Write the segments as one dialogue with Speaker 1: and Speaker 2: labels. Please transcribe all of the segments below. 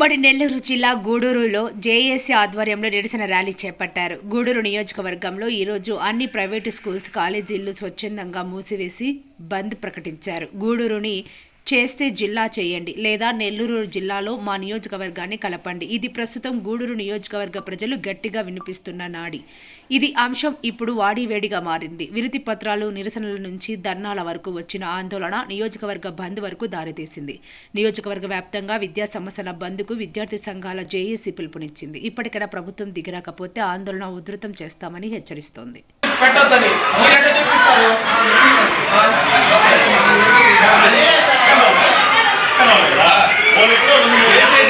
Speaker 1: ఉమ్మడి నెల్లూరు జిల్లా గూడూరులో జేఏసీ ఆధ్వర్యంలో నిరసన ర్యాలీ చేపట్టారు. గూడూరు నియోజకవర్గంలో ఈరోజు అన్ని ప్రైవేటు స్కూల్స్ కాలేజీలు స్వచ్ఛందంగా మూసివేసి బంద్ ప్రకటించారు. గూడూరుని చేస్తే జిల్లా చేయండి లేదా నెల్లూరు జిల్లాలో మా నియోజకవర్గాన్ని కలపండి. ఇది ప్రస్తుతం గూడూరు నియోజకవర్గ ప్రజలు గట్టిగా వినిపిస్తున్న నాడి. ఇది అంశం ఇప్పుడు వాడివేడిగా మారింది. విరుతి పత్రాలు నిరసనల నుంచి ధర్నాల వరకు వచ్చిన ఆందోళన నియోజకవర్గ బంద్ వరకు దారితీసింది. నియోజకవర్గ వ్యాప్తంగా విద్యా సంస్థల బంద్కు విద్యార్థి సంఘాల జేఏసీ పిలుపునిచ్చింది. ఇప్పటికైనా ప్రభుత్వం దిగిరాకపోతే ఆందోళన ఉధృతం చేస్తామని హెచ్చరిస్తోంది.
Speaker 2: పెట్టొద్దని. మీరెట్లా చూపిస్తారు అదే ఇస్తున్నాం కదా వాళ్ళు ఇప్పుడు నువ్వు చేసేది ఆ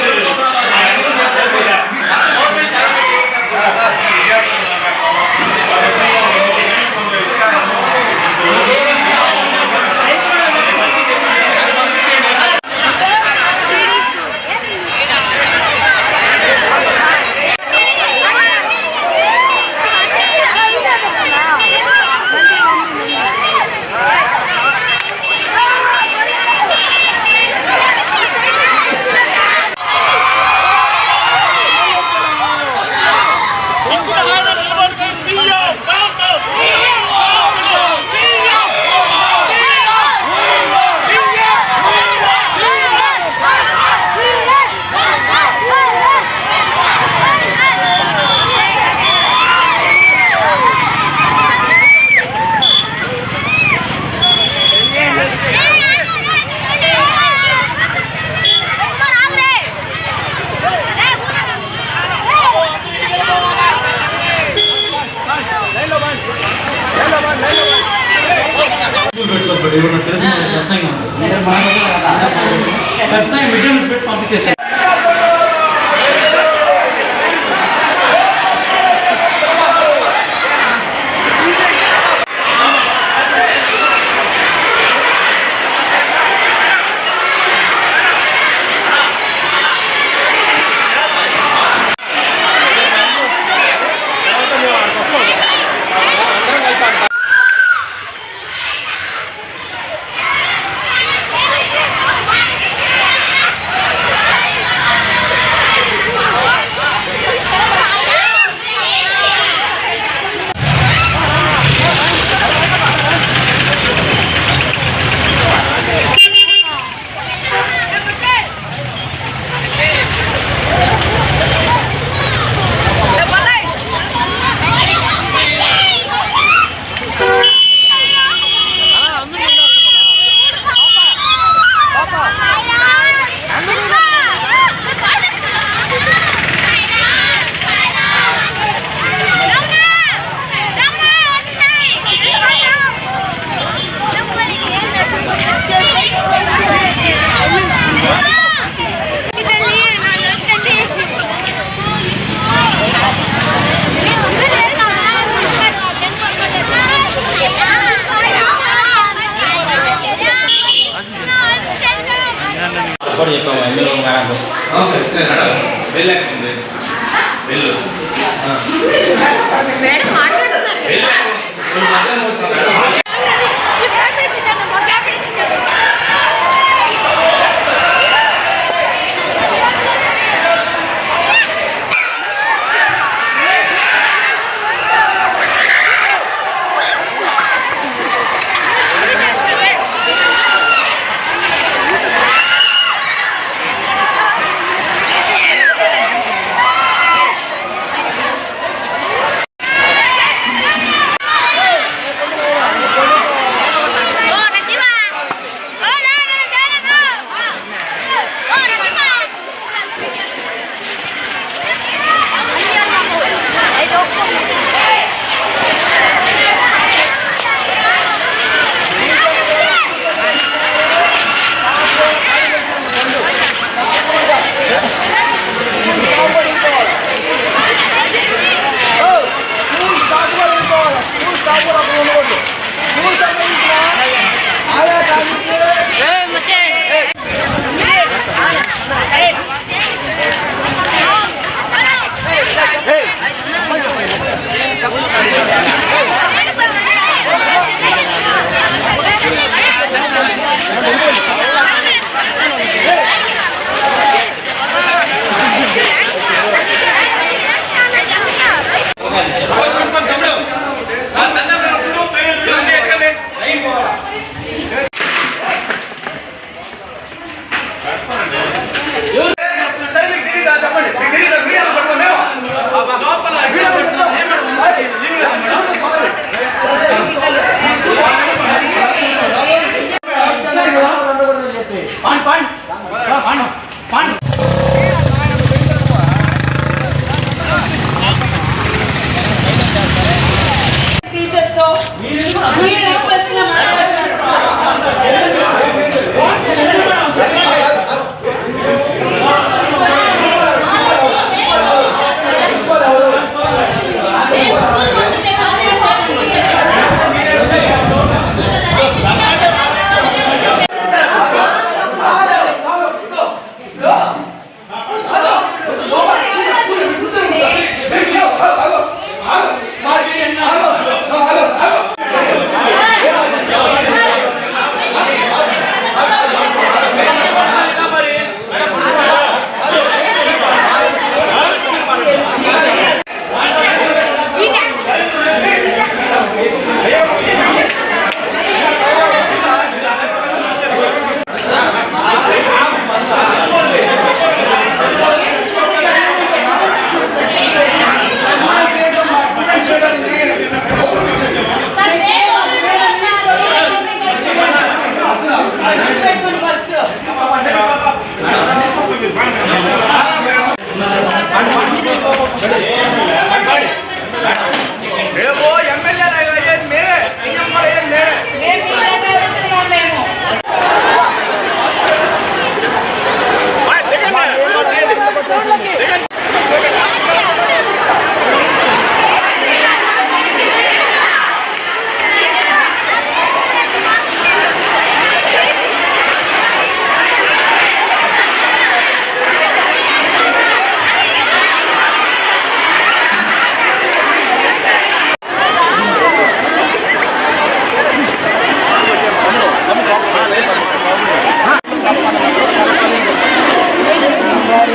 Speaker 3: ఖచ్చితంగా మిడ్ డే మీల్స్ పెట్టి పంపించేసాను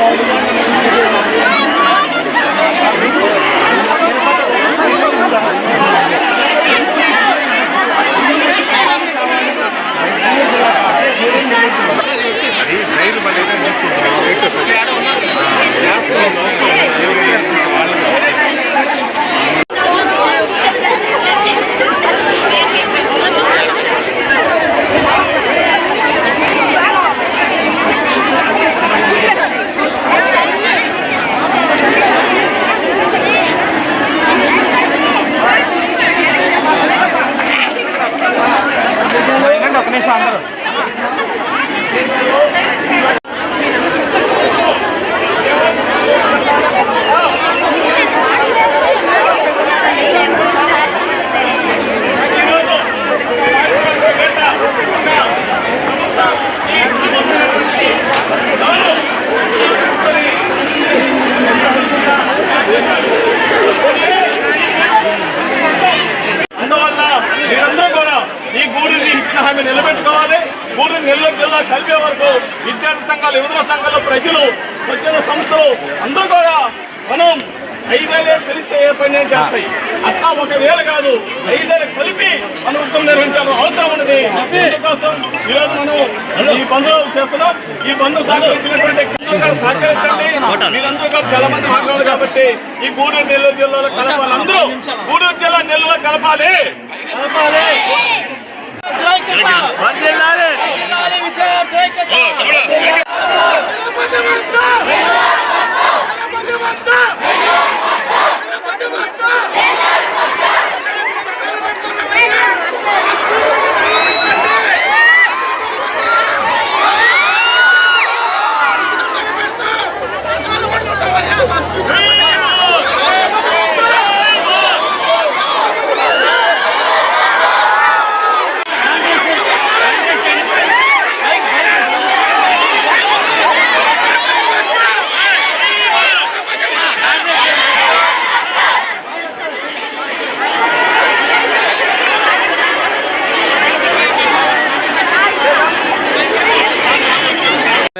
Speaker 2: Thank you. జిల్లా కలిపే వరకు విద్యార్థి సంఘాలు యువజన సంఘాలు ప్రజలు స్వచ్ఛంద సంస్థలు అందరూ కూడా మనం ఐదేళ్ళే తెలిస్తే ఏ పని చేస్తాయి. అట్లా ఒక వేలు కాదు ఐదేళ్ళు కలిపి మన ఉద్యమం నిర్వహించాల్సిన అవసరం ఉన్నది. అందుకోసం ఈరోజు మనం ఈ బంధువులు చేస్తున్నాం. ఈ బంధు సహకరించినటువంటి సహకరించండి మీరందరూ కూడా చాలా మంది మాట్లాడారు కాబట్టి ఈ గూడూరు నెల్లూరు జిల్లాలో కలపాలి అందరూ గూడూరు జిల్లా నెల్లూరులో కలపాలి.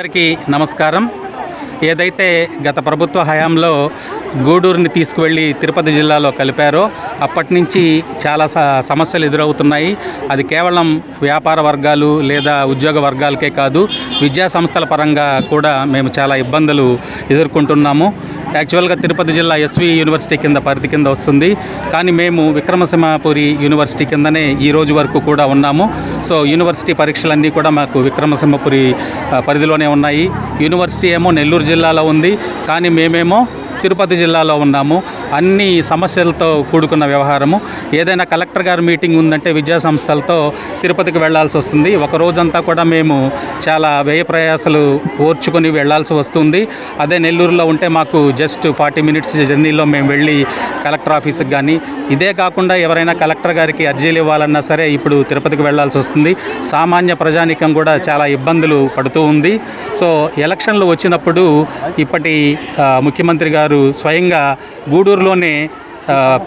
Speaker 4: అందరికీ నమస్కారం. ఏదైతే గత ప్రభుత్వ హయాంలో గూడూరుని తీసుకువెళ్ళి తిరుపతి జిల్లాలో కలిపారో అప్పటి నుంచి చాలా సమస్యలు ఎదురవుతున్నాయి. అది కేవలం వ్యాపార వర్గాలు లేదా ఉద్యోగ వర్గాలకే కాదు విద్యా సంస్థల పరంగా కూడా మేము చాలా ఇబ్బందులు ఎదుర్కొంటున్నాము. యాక్చువల్గా తిరుపతి జిల్లా ఎస్వి యూనివర్సిటీ కింద పరిధి కింద వస్తుంది. కానీ మేము విక్రమసింహపురి యూనివర్సిటీ కిందనే ఈ రోజు వరకు కూడా ఉన్నాము. సో యూనివర్సిటీ పరీక్షలన్నీ కూడా మాకు విక్రమసింహపురి పరిధిలోనే ఉన్నాయి. యూనివర్సిటీ ఏమో నెల్లూరు జిల్లాలో ఉంది. కానీ మేమేమో తిరుపతి జిల్లాలో ఉన్నాము. అన్ని సమస్యలతో కూడుకున్న వ్యవహారము. ఏదైనా కలెక్టర్ గారి మీటింగ్ ఉందంటే విద్యా సంస్థలతో తిరుపతికి వెళ్ళాల్సి వస్తుంది. ఒక రోజంతా కూడా మేము చాలా వ్యయ ప్రయాసాలు ఓర్చుకొని వెళ్ళాల్సి వస్తుంది. అదే నెల్లూరులో ఉంటే మాకు జస్ట్ ఫార్టీ మినిట్స్ జర్నీలో మేము వెళ్ళి కలెక్టర్ ఆఫీస్కి కానీ ఇదే కాకుండా ఎవరైనా కలెక్టర్ గారికి అర్జీలు ఇవ్వాలన్నా సరే ఇప్పుడు తిరుపతికి వెళ్ళాల్సి వస్తుంది. సామాన్య ప్రజానికం కూడా చాలా ఇబ్బందులు పడుతూ ఉంది. సో ఎలక్షన్లు వచ్చినప్పుడు ఇప్పటి ముఖ్యమంత్రి గారు స్వయంగా గూడూరులోనే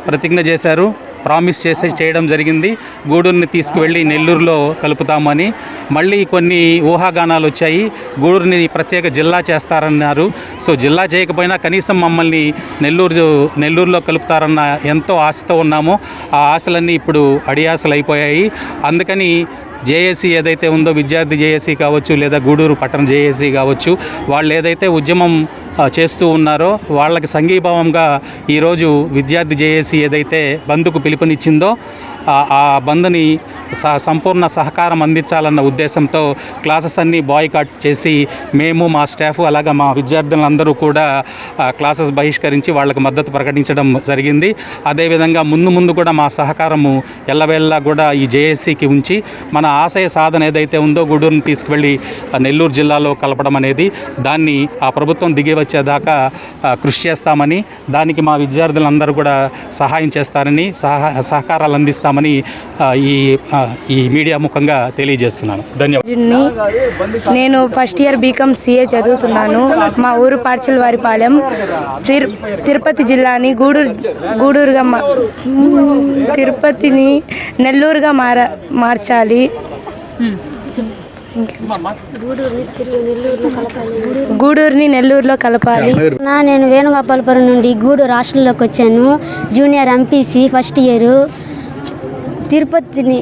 Speaker 4: ప్రతిజ్ఞ చేశారు. ప్రామిస్ చేసి చేయడం జరిగింది. గూడూరుని తీసుకువెళ్ళి నెల్లూరులో కలుపుతామని. మళ్ళీ కొన్ని ఊహాగానాలు వచ్చాయి. గూడూరుని ప్రత్యేక జిల్లా చేస్తారన్నారు. సో జిల్లా చేయకపోయినా కనీసం మమ్మల్ని నెల్లూరు నెల్లూరులో కలుపుతారన్న ఎంతో ఆశతో ఉన్నామో. ఆ ఆశలన్నీ ఇప్పుడు అడియాసలు అయిపోయాయి. అందుకని జేఏసీ ఏదైతే ఉందో విద్యార్థి జేఏసీ కావచ్చు లేదా గూడూరు పట్టణ జేఏసీ కావచ్చు వాళ్ళు ఏదైతే ఉద్యమం చేస్తూ ఉన్నారో వాళ్ళకి సంఘీభావంగా ఈరోజు విద్యార్థి జేఏసీ ఏదైతే బంద్కు పిలుపునిచ్చిందో ఆ- బంద్ని స సంపూర్ణ సహకారం అందించాలన్న ఉద్దేశంతో క్లాసెస్ అన్నీ బాయ్కాట్ చేసి మేము మా స్టాఫ్ అలాగే మా విద్యార్థులందరూ కూడా క్లాసెస్ బహిష్కరించి వాళ్ళకి మద్దతు ప్రకటించడం జరిగింది. అదేవిధంగా ముందు ముందు కూడా మా సహకారము ఎల్లవేళ్ళ కూడా ఈ జేఏసీకి ఉంచి మన ఆశయ సాధన ఏదైతే ఉందో గూడూరుని తీసుకువెళ్ళి నెల్లూరు జిల్లాలో కలపడం అనేది దాన్ని ఆ ప్రభుత్వం దిగి వచ్చేదాకా కృషి చేస్తామని దానికి మా విద్యార్థులందరూ కూడా సహాయం చేస్తారని సహా సహకారాలు అందిస్తామని ఆ, ఈ ఈ మీడియా ముఖంగా తెలియజేస్తున్నాను. ధన్యవాదాలు.
Speaker 5: నేను ఫస్ట్ ఇయర్ బీకామ్ సిఏ చదువుతున్నాను. మా ఊరు పార్చల్ వారిపాలెం తిరు తిరుపతి జిల్లాని గూడూరు గూడూరుగా మా తిరుపతిని నెల్లూరుగా మార మార్చాలి. గూడూరుని నెల్లూరులో కలపాలి.
Speaker 6: నా నేను వేణుగోపాలపురం నుండి గూడూరు హాస్టల్లోకి వచ్చాను జూనియర్ ఎంపీసీ ఫస్ట్ ఇయర్ తిరుపతిని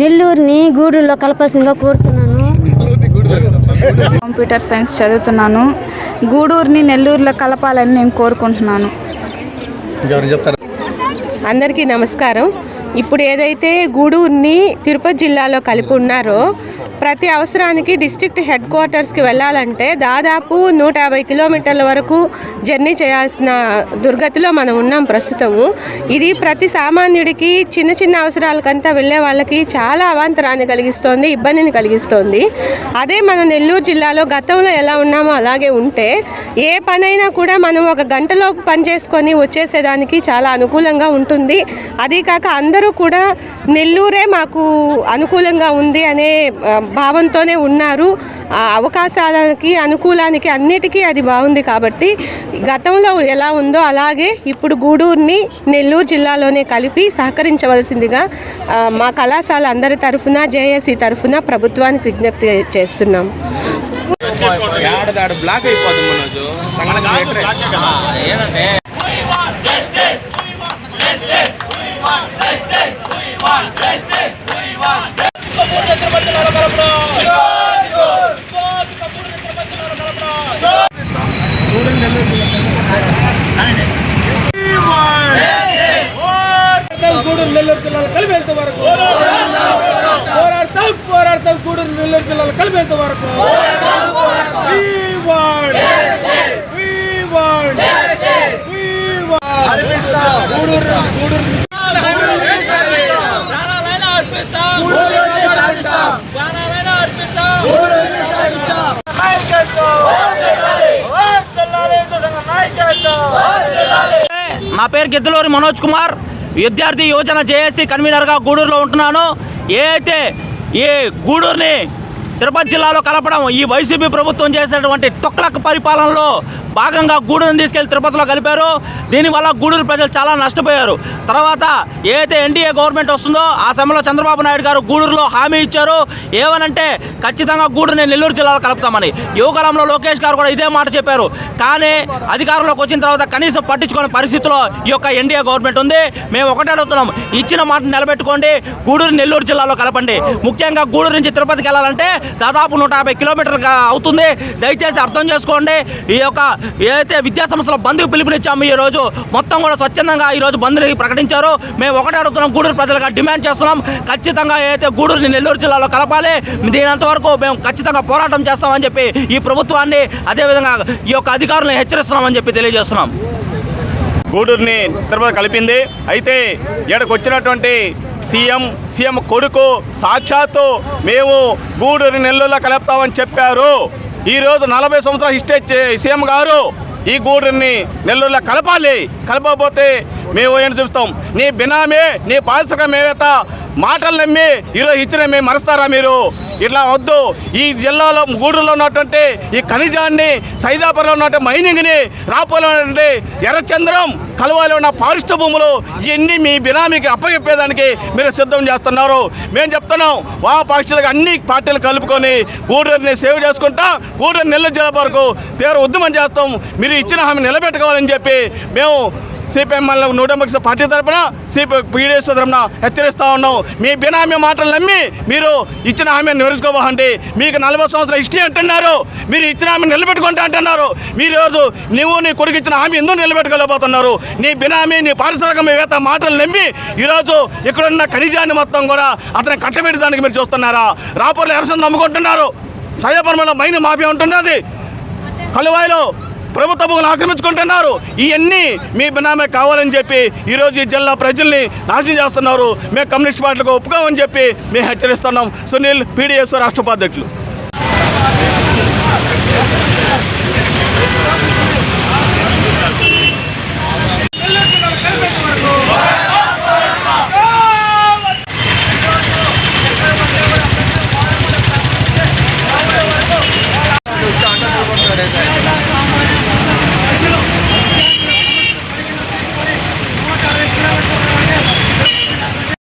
Speaker 6: నెల్లూరుని గూడూరులో కలపాల్సిందిగా కోరుతున్నాను.
Speaker 5: కంప్యూటర్ సైన్స్ చదువుతున్నాను. గూడూరుని నెల్లూరులో కలపాలని నేను కోరుకుంటున్నాను.
Speaker 7: అందరికీ నమస్కారం. ఇప్పుడు ఏదైతే గూడూరుని తిరుపతి జిల్లాలో కలిపి ఉన్నారో ప్రతి అవసరానికి డిస్ట్రిక్ట్ హెడ్ క్వార్టర్స్కి వెళ్ళాలంటే దాదాపు నూట యాభై కిలోమీటర్ల వరకు జర్నీ చేయాల్సిన దుర్గతిలో మనం ఉన్నాం ప్రస్తుతము. ఇది ప్రతి సామాన్యుడికి చిన్న చిన్న అవసరాలకంతా వెళ్ళే వాళ్ళకి చాలా అవాంతరాన్ని కలిగిస్తోంది ఇబ్బందిని కలిగిస్తోంది. అదే మన నెల్లూరు జిల్లాలో గతంలో ఎలా ఉన్నామో అలాగే ఉంటే ఏ పనైనా కూడా మనం ఒక గంటలోపు పని చేసుకొని వచ్చేసేదానికి చాలా అనుకూలంగా ఉంటుంది. అదీ కాక అందరూ కూడా నెల్లూరే మాకు అనుకూలంగా ఉంది అనే భావంతోనే ఉన్నారు. ఆ అవకాశాలకి అనుకూలానికి అన్నిటికీ అది బాగుంది కాబట్టి గతంలో ఎలా ఉందో అలాగే ఇప్పుడు గూడూరుని నెల్లూరు జిల్లాలోనే కలిపి సహకరించవలసిందిగా మా కళాశాల అందరి తరఫున జేఏసీ తరఫున ప్రభుత్వానికి విజ్ఞప్తి చేస్తున్నాం.
Speaker 8: బ్లాక్ అయిపోతుంది మనోజు
Speaker 3: ఏంటంటే
Speaker 8: గూడూరు నెల్లూరు జిల్లాలో కలిపేంత వరకు. పోరాడతాం పోరాడతాం గూడూరు నెల్లూరు జిల్లాలో కలిపేంత వరకు We want justice. We want justice. We want- Gudur Gudur
Speaker 9: నా పేరు గిద్దలూరి మనోజ్ కుమార్. విద్యార్థి యువజన జేఏసీ కన్వీనర్గా గూడూరులో ఉంటున్నాను. ఏ అయితే ఈ గూడూరుని తిరుపతి జిల్లాలో కలపడం ఈ వైసీపీ ప్రభుత్వం చేసినటువంటి తొక్కలక పరిపాలనలో భాగంగా గూడూరుని తీసుకెళ్ళి తిరుపతిలో కలిపారు. దీనివల్ల గూడూరు ప్రజలు చాలా నష్టపోయారు. తర్వాత ఏదైతే ఎన్డీఏ గవర్నమెంట్ వస్తుందో ఆ సమయంలో చంద్రబాబు నాయుడు గారు గూడూరులో హామీ ఇచ్చారు. ఏమనంటే ఖచ్చితంగా గూడూరుని నెల్లూరు జిల్లాలో కలుపుతామని. యువకాలంలో లోకేష్ గారు కూడా ఇదే మాట చెప్పారు. కానీ అధికారంలోకి వచ్చిన తర్వాత కనీసం పట్టించుకునే పరిస్థితిలో ఈ యొక్క ఎన్డీఏ గవర్నమెంట్ ఉంది. మేము ఒకటే అడుగుతున్నాం. ఇచ్చిన మాట నిలబెట్టుకోండి. గూడూరు నెల్లూరు జిల్లాలో కలపండి. ముఖ్యంగా గూడూరు నుంచి తిరుపతికి వెళ్ళాలంటే దాదాపు నూట యాభై కిలోమీటర్లు అవుతుంది. దయచేసి అర్థం చేసుకోండి. ఈ యొక్క ఏదైతే విద్యా సంస్థల బంద్కు పిలుపునిచ్చాము ఈరోజు మొత్తం కూడా స్వచ్ఛందంగా ఈ రోజు బంద్ని ప్రకటించారు. మేము ఒకటే అడుగుతున్నాం గూడూరు ప్రజలుగా డిమాండ్ చేస్తున్నాం. ఖచ్చితంగా ఏదైతే గూడూరుని నెల్లూరు జిల్లాలో కలపాలి దీనంత వరకు మేము ఖచ్చితంగా పోరాటం చేస్తామని చెప్పి ఈ ప్రభుత్వాన్ని అదేవిధంగా ఈ యొక్క అధికారులను హెచ్చరిస్తున్నామని చెప్పి తెలియజేస్తున్నాం.
Speaker 2: గూడూరుని తిరుపతి కలిపింది. అయితే ఇక్కడికి వచ్చినటువంటి సీఎం సీఎం కొడుకు సాక్షాత్తు మేము గూడూరు నెల్లూరులో కలుపుతామని చెప్పారు. ఈరోజు నలభై సంవత్సరాల హిస్టరీ సీఎం గారు ఈ గూడూరిని నెల్లూరులో కలపాలి. కలపకపోతే మేము ఏంటి చూస్తాం? నీ బినామే నీ పారిశ్రామిక మేవేత మాటలు నమ్మి ఈరోజు ఇచ్చిన మేము మరుస్తారా మీరు? ఇట్లా వద్దు. ఈ జిల్లాలో గూడూరులో ఉన్నటువంటి ఈ ఖనిజాన్ని సైదాపురంలో ఉన్నటువంటి మైనింగ్ని రాపోలో ఉన్నటువంటి ఎర్రచంద్రం కలువాలో ఉన్న పారిశుద్ధ భూములు ఇవన్నీ మీ బినామీకి అప్పచెప్పేదానికి మీరు సిద్ధం చేస్తున్నారు. మేము చెప్తున్నాం వా పాక్షిక అన్ని పార్టీలు కలుపుకొని గూడూరుని సేవ్ చేసుకుంటా గూడూరు నెల్లూరు జిల్లా వరకు తీవ్ర ఉద్యమం చేస్తాం. మీరు ఇచ్చిన హామీ నిలబెట్టుకోవాలని చెప్పి మేము సిపిఎం నూట ముప్పై పార్టీ తరఫున సిపి పీడిఎస్ తరఫున హెచ్చరిస్తూ ఉన్నాం మీ బినామీ మాటలు నమ్మి మీరు ఇచ్చిన హామీని నిలుచుకోబోకండి మీకు నలభై సంవత్సరాల హిస్టరీ అంటున్నారు. మీరు ఇచ్చిన హామీ నిలబెట్టుకుంటా అంటున్నారు. మీరు రోజు నువ్వు నీ కొడుకు ఇచ్చిన హామీ ఎందుకు నిలబెట్టుకోలేకపోతున్నారు? నీ బినామీ నీ పారిశ్రామికవేత్త మాటలు నమ్మి ఈరోజు ఇక్కడున్న ఖనిజాన్ని మొత్తం కూడా అతను కట్టబెట్టి దానికి మీరు చూస్తున్నారా? రాపూర్లో ఎరసం నమ్ముకుంటున్నారు. సయ్యపరమలో మైన్ మాఫియా ఉంటున్నది. కలువాయిలో ప్రభుత్వ భూములు ఆక్రమించుకుంటున్నారు. ఇవన్నీ మీ బినామే కావాలని చెప్పి ఈరోజు ఈ జిల్లా ప్రజల్ని నాశనం చేస్తున్నారు. మేము కమ్యూనిస్ట్ పార్టీలకు ఒప్పుకోమని చెప్పి మేము హెచ్చరిస్తున్నాం. సునీల్ పీడిఎస్ రాష్ట్ర ఉపాధ్యక్షులు